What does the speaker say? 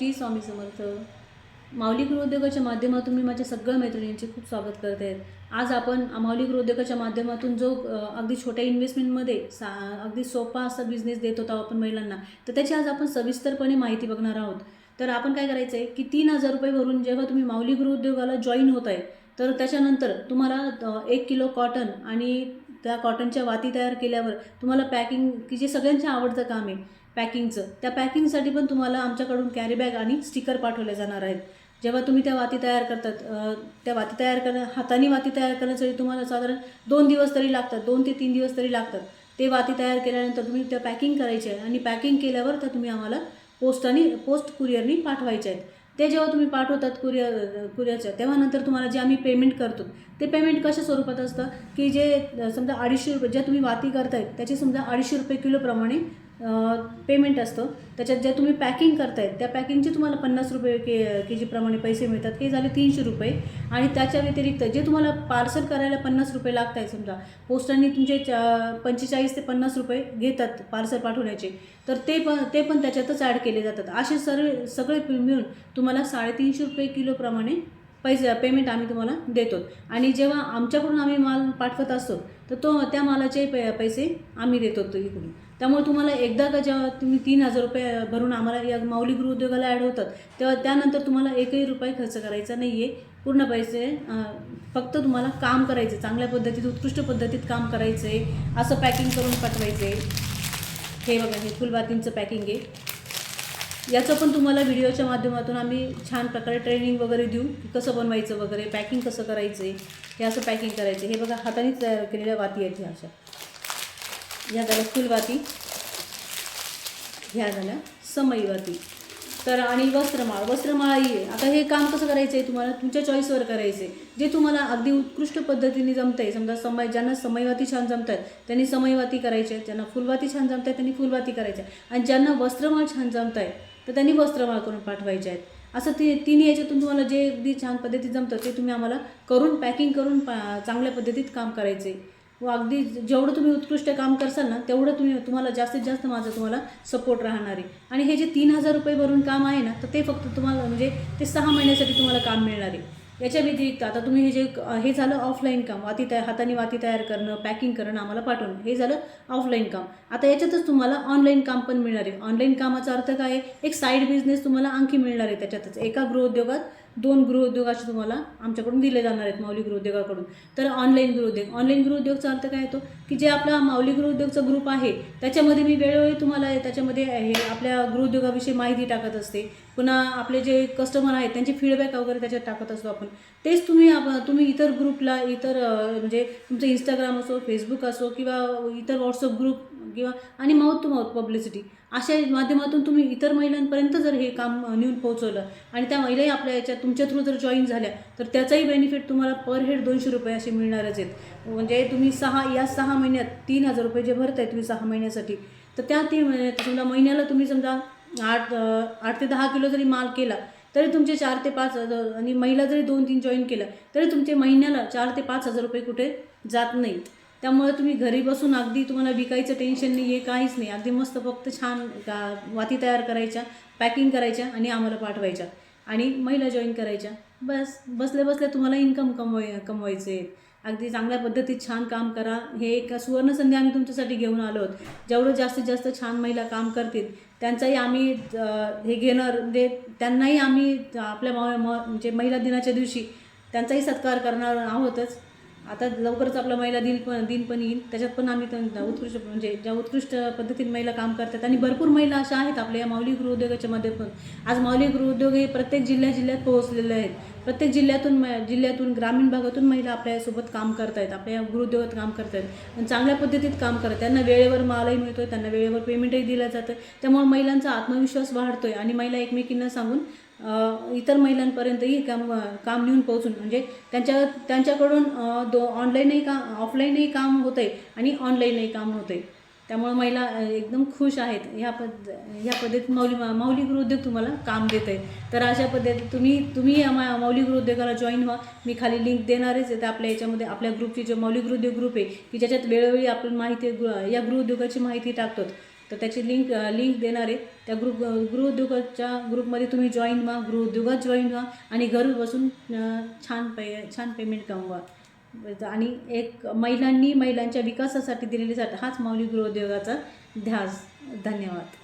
श्री स्वामी समर्थ. माऊली गृहोद्योगाच्या माध्यमातून मी माझ्या सगळ्या मैत्रिणींचे खूप स्वागत करते. आहेत आज आपण माऊली गृहोद्योगाच्या माध्यमातून जो अगदी छोट्या इन्व्हेस्टमेंटमध्ये सा अगदी सोपा असा बिझनेस देत होता आपण महिलांना तर त्याची आज आपण सविस्तरपणे माहिती बघणार आहोत. तर आपण काय करायचं आहे की तीन हजार रुपये भरून जेव्हा तुम्ही माऊली गृहोद्योगाला जॉईन होत आहे तर त्याच्यानंतर तुम्हाला एक किलो कॉटन आणि त्या कॉटनच्या वाती तयार केल्यावर तुम्हाला पॅकिंग की जे सगळ्यांच्या आवडतं काम आहे पॅकिंगचं. त्या पॅकिंगसाठी पण तुम्हाला आमच्याकडून कॅरी बॅग आणि स्टिकर पाठवले जाणार आहेत. जेव्हा तुम्ही त्या वाती तयार करतात त्या वाती तयार करणं हाताने वाती तयार करण्यासाठी तुम्हाला साधारण दोन दिवस तरी लागतात दोन ते तीन दिवस तरी लागतात. ते वाती तयार केल्यानंतर तुम्ही त्या पॅकिंग करायचे आहे आणि पॅकिंग केल्यावर त्या तुम्ही आम्हाला पोस्टाने पोस्ट कुरिअरनी पाठवायचे आहेत. ते जेव्हा तुम्ही पाठवतात कुरिअर कुरिअरच्या तेव्हा नंतर तुम्हाला जे आम्ही पेमेंट करतो ते पेमेंट कशा स्वरूपात असतं? की जे समजा अडीचशे रुपये ज्या तुम्ही वाती करतायत त्याचे समजा अडीचशे रुपये किलोप्रमाणे पेमेंट असतं. त्याच्यात ज्या तुम्ही पॅकिंग करतायत त्या पॅकिंगचे तुम्हाला पन्नास रुपये के के जीप्रमाणे पैसे मिळतात. हे झाले तीनशे रुपये. आणि त्याच्या व्यतिरिक्त जे तुम्हाला पार्सल करायला पन्नास रुपये लागत आहे समजा पोस्टाने तुमचे चा पंचेचाळीस ते पन्नास रुपये घेतात पार्सल पाठवण्याचे तर ते पण ते पण त्याच्यातच ॲड केले जातात. असे सर्व सगळे मिळून तुम्हाला साडेतीनशे रुपये किलोप्रमाणे पैसे पेमेंट आम्ही तुम्हाला देतो. आणि जेव्हा आमच्याकडून आम्ही माल पाठवत असतो तर तो त्या मालाचे पै पैसे आम्ही देतो इकडून. त्यामुळे तुम्हाला एकदा का जेव्हा तुम्ही तीन हजार रुपये भरून आम्हाला या माऊली गृह उद्योगाला ॲड होतात तेव्हा त्यानंतर तुम्हाला एकही रुपये खर्च करायचा नाही आहे पूर्ण पैसे फक्त तुम्हाला काम करायचे चांगल्या पद्धतीत उत्कृष्ट पद्धतीत काम करायचं आहे असं पॅकिंग करून पाठवायचं आहे हे बघा हे फुलबातींचं पॅकिंग आहे. याचं पण तुम्हाला व्हिडिओच्या माध्यमातून आम्ही छान प्रकारे ट्रेनिंग वगैरे देऊ कसं बनवायचं वगैरे पॅकिंग कसं करायचं आहे हे असं पॅकिंग करायचं हे बघा हातानेच तयार केलेल्या वाती आहेत ह्या अशा. ह्या झाल्या फुलवाती ह्या झाल्या समईवाती. तर आणि वस्त्रमाळ वस्त्रमाळाही आहे. आता हे काम कसं करायचं आहे तुम्हाला? तुमच्या चॉईसवर करायचं आहे. जे तुम्हाला अगदी उत्कृष्ट पद्धतीने जमतं आहे समजा समय ज्यांना समयवाती छान जमतात त्यांनी समयवाती करायचे. ज्यांना फुलवाती छान जमत आहेत त्यांनी फुलवाती करायच्या आणि ज्यांना वस्त्रमाळ छान जमत आहे तर त्यांनी वस्त्रमाळ करून पाठवायचे आहेत. असं ते तिन्ही याच्यातून तुम्हाला जे अगदी छान पद्धतीत जमतं ते तुम्ही आम्हाला करून पॅकिंग करून पा चांगल्या पद्धतीत काम करायचं आहे व अगदी जेवढं तुम्ही उत्कृष्ट काम करसाल ना तेवढं तुम्ही तुम्हाला जास्तीत जास्त माझं तुम्हाला सपोर्ट राहणार आहे. आणि हे जे तीन हजार रुपये भरून काम आहे ना तर ते फक्त तुम्हाला म्हणजे ते सहा महिन्यासाठी तुम्हाला काम मिळणार आहे. याच्या व्यतिरिक्त आता तुम्ही हे जे हे झालं ऑफलाईन काम वाती तयार हाताने वाती तयार करणं पॅकिंग करणं आम्हाला पाठवणं हे झालं ऑफलाईन काम. आता याच्यातच तुम्हाला ऑनलाईन काम पण मिळणार आहे. ऑनलाईन कामाचा अर्थ काय आहे? एक साईड बिझनेस तुम्हाला आणखी मिळणार आहे त्याच्यातच. एका गृहउद्योगात दोन गृहउद्योगाचे तुम्हाला आमच्याकडून दिले जाणार आहेत माऊली गृहउद्योगाकडून तर ऑनलाईन गृहउद्योग ऑनलाईन गृहउद्योगचा अर्थ काय येतो की जे आपला माऊली गृहउद्योगचा ग्रुप आहे त्याच्यामध्ये मी वेळोवेळी तुम्हाला त्याच्यामध्ये हे आपल्या गृहउद्योगाविषयी माहिती टाकत असते. पुन्हा आपले जे कस्टमर आहेत त्यांचे फीडबॅक वगैरे त्याच्यात टाकत असतो आपण. तेच तुम्ही आप- तुम्ही इतर ग्रुपला इतर म्हणजे तुमचं इंस्टाग्राम असो फेसबुक असो किंवा इतर व्हॉट्सअप ग्रुप किंवा आणि माउथ टू माउथ पब्लिसिटी अशा माध्यमातून तुम्ही इतर महिलांपर्यंत जर हे काम नेऊन पोहोचवलं आणि त्या महिलाही आपल्या याच्यात तुमच्या थ्रू जर जॉईन झाल्या तर त्याचाही बेनिफिट तुम्हाला पर हेड दोनशे रुपये असे मिळणारच आहेत. म्हणजे तुम्ही सहा या सहा महिन्यात तीन हजार रुपये जे भरताय तुम्ही सहा महिन्यासाठी तर त्या तीन महिन्यात समजा महिन्याला तुम्ही समजा आठ आठ ते दहा किलो जरी माल केला तरी तुमचे चार ते पाच हजार आणि महिला जरी दोन तीन जॉईन केलं तरी तुमचे महिन्याला चार ते पाच हजार रुपये कुठे जात नाहीत त्यामुळे तुम्ही घरी बसून अगदी तुम्हाला विकायचं टेन्शन नाही आहे काहीच नाही. अगदी मस्त फक्त छान का वाती तयार करायच्या पॅकिंग करायच्या आणि आम्हाला पाठवायच्या. आणि महिला जॉईन करायच्या. बस बसल्या बसल्या तुम्हाला इन्कम कमवाय कमवायचे आहे अगदी चांगल्या पद्धतीत छान काम करा. हे एक सुवर्णसंधी आम्ही तुमच्यासाठी घेऊन आलो आहोत. जेवढं जास्तीत जास्त छान महिला काम करतील त्यांचाही आम्ही हे घेणार. म्हणजे त्यांनाही आम्ही आपल्या म- म्हणजे महिला दिनाच्या दिवशी त्यांचाही सत्कार करणार आहोतच. आता लवकरच आपला महिला दिन पण दिन पण येईल. त्याच्यात पण आम्ही त्यांना उत्कृष्ट म्हणजे ज्या उत्कृष्ट पद्धतीने महिला काम करतात. आणि भरपूर महिला अशा आहेत आपल्या या माऊली गृहउद्योगाच्यामध्ये पण. आज माऊली गृहउद्योग हे प्रत्येक जिल्ह्या जिल्ह्यात पोहोचलेले आहेत. प्रत्येक जिल्ह्यातून म- जिल्ह्यातून ग्रामीण भागातून महिला आपल्यासोबत काम करत आहेत आपल्या या गृहउद्योगात काम करत आहेत आणि चांगल्या पद्धतीत काम करत आहेत त्यांना वेळेवर मालही मिळतोय. त्यांना वेळेवर पेमेंटही दिलं जातं. त्यामुळे महिलांचा आत्मविश्वास वाढतोय. आणि महिला एकमेकींना सांगून इतर महिलांपर्यंतही काम काम नेऊन पोहोचून म्हणजे त्यांच्या त्यांच्याकडून दो ऑनलाईनही काम ऑफलाईनही काम होतं आहे आणि ऑनलाईनही काम होतं आहे त्यामुळे महिला एकदम खुश आहेत. ह्या पद्ध ह्या पद्धतीत माऊली माऊली गृहोद्योग तुम्हाला काम देत आहे तर अशा पद्धतीत तुम्ही तुम्ही या मा- माऊली गृहोद्योगाला जॉईन व्हा. मी खाली लिंक देणारच आहे. तर आपल्या याच्यामध्ये आपल्या ग्रुपची जो माऊली गृहोद्योग ग्रुप आहे की ज्याच्यात वेळोवेळी आपण माहिती गृह- या गृहोद्योगाची माहिती टाकतो तर त्याची लिंक लिंक देणार आहे. त्या ग्रुप गृहउद्योगाच्या ग्रुपमध्ये तुम्ही जॉईन व्हा गृहउद्योगात जॉईन व्हा आणि घर बसून छान पे छान पेमेंट कमवा आणि एक महिलांनी महिलांच्या विकासासाठी दिलेली साथ हाच माऊली गृहउद्योगाचा ध्यास. धन्यवाद.